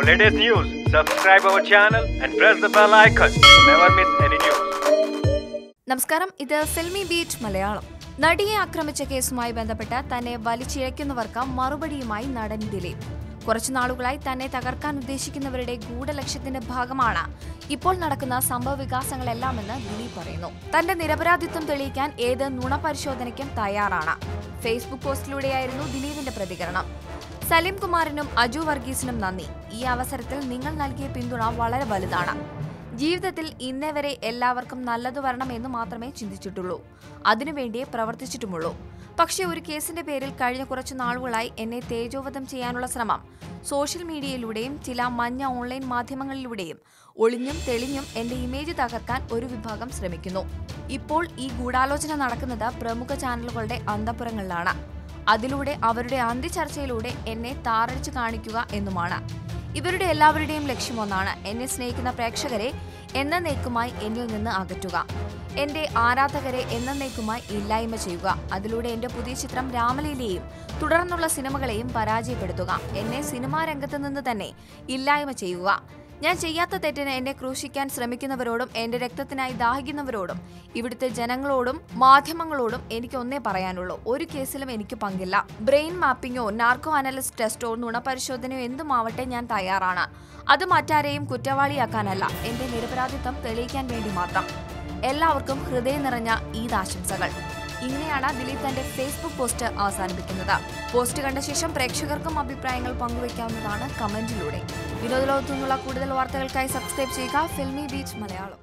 latest news, subscribe our channel and press the bell icon to never miss any news. നമസ്കാരം. ഇത് filmy beat Malayalam. നടിയെ ആക്രമിച്ച കേസുമായി ബന്ധപ്പെട്ട് തന്നെ വലിച്ചിഴയ്ക്കുന്നവർക്ക് മറുപടിയുമായി നടൻ ദിലീപ്. കുറച്ചുനാളുകളായി തന്നെ തകർക്കാൻ ഉദ്ദേശിക്കുന്നവരുടെ ഗൂഢലക്ഷ്യത്തിന്റെ ഭാഗമാണ് ഇപ്പോൾ നടക്കുന്ന സംഭവ വികാസങ്ങളെല്ലാമെന്ന് ദിലീപ് പറയുന്നു. തന്റെ നിരപരാധിത്വം തെളിയിക്കാൻ ഏത് നുണ പരിശോധനയ്ക്കും തയ്യാറാണ്. ഫേസ്ബുക്ക് പോസ്റ്റിലൂടെയായിരുന്നു ദിലീപിന്റെ പ്രതികരണം. സലീം കുമാറിനും അജു വർഗീസിനും നന്ദി. ഈ അവസരത്തിൽ നിങ്ങൾ നൽകിയ പിന്തുണ വളരെ വലുതാണ്. ജീവിതത്തിൽ ഇന്നേ വരെ എല്ലാവർക്കും നല്ലത് എന്ന് മാത്രമേ ചിന്തിച്ചിട്ടുള്ളൂ. അതിനുവേണ്ടിയേ പ്രവർത്തിച്ചിട്ടുമുള്ളൂ. പക്ഷേ ഒരു കേസിന്റെ പേരിൽ കഴിഞ്ഞ കുറച്ചു നാളുകളായി എന്നെ തേജോവധം ചെയ്യാനുള്ള ശ്രമം സോഷ്യൽ മീഡിയയിലൂടെയും ചില മഞ്ഞ ഓൺലൈൻ മാധ്യമങ്ങളിലൂടെയും ഒളിഞ്ഞും തെളിഞ്ഞും എന്റെ ഇമേജ് തകർക്കാൻ ഒരു വിഭാഗം ശ്രമിക്കുന്നു. ഇപ്പോൾ ഈ ഗൂഢാലോചന നടക്കുന്നത് പ്രമുഖ ചാനലുകളുടെ അന്തപുരങ്ങളിലാണ്. അതിലൂടെ അവരുടെ അന്ത്യചർച്ചയിലൂടെ എന്നെ താറടിച്ചു കാണിക്കുക എന്നുമാണ്. ഇവരുടെ എല്ലാവരുടെയും ലക്ഷ്യം ഒന്നാണ് എന്നെ സ്നേഹിക്കുന്ന പ്രേക്ഷകരെ എന്ന എന്നേക്കുമായി എന്നിൽ നിന്ന് അകറ്റുക. എന്റെ ആരാധകരെ എന്ന എന്നേക്കുമായി ഇല്ലായ്മ ചെയ്യുക. അതിലൂടെ എന്റെ പുതിയ ചിത്രം രാമലീലയെയും തുടർന്നുള്ള സിനിമകളെയും പരാജയപ്പെടുത്തുക. എന്നെ സിനിമാ രംഗത്ത് നിന്ന് തന്നെ ഇല്ലായ്മ ചെയ്യുക. ഞാൻ ചെയ്യാത്ത തെറ്റിന് എന്നെ ക്രൂശിക്കാൻ ശ്രമിക്കുന്നവരോടും എന്റെ രക്തത്തിനായി ദാഹിക്കുന്നവരോടും ഇവിടുത്തെ ജനങ്ങളോടും മാധ്യമങ്ങളോടും എനിക്ക് ഒന്നേ പറയാനുള്ളൂ. ഒരു കേസിലും എനിക്ക് പങ്കില്ല. ബ്രെയിൻ മാപ്പിങ്ങോ നാർക്കോ അനലിസ്റ്റ് ടെസ്റ്റോ നുണപരിശോധനയോ എന്തുമാവട്ടെ ഞാൻ തയ്യാറാണ്. അത് മറ്റാരെയും കുറ്റവാളിയാക്കാനല്ല. എന്റെ നിരപരാധിത്വം തെളിയിക്കാൻ വേണ്ടി മാത്രം. എല്ലാവർക്കും ഹൃദയം നിറഞ്ഞ ഈദാശംസകൾ ഇങ്ങനെയാണ് ദിലീപ് തന്റെ ഫേസ്ബുക്ക് പോസ്റ്റ് അവസാനിപ്പിക്കുന്നത്. പോസ്റ്റ് കണ്ട ശേഷം പ്രേക്ഷകർക്കും അഭിപ്രായങ്ങൾ പങ്കുവയ്ക്കാവുന്നതാണ് കമന്റിലൂടെ. വിനോദ ലോകത്തുനിന്നുള്ള കൂടുതൽ വാർത്തകൾക്കായി സബ്സ്ക്രൈബ് ചെയ്യുക ഫിൽമി ബീച്ച് മലയാളം.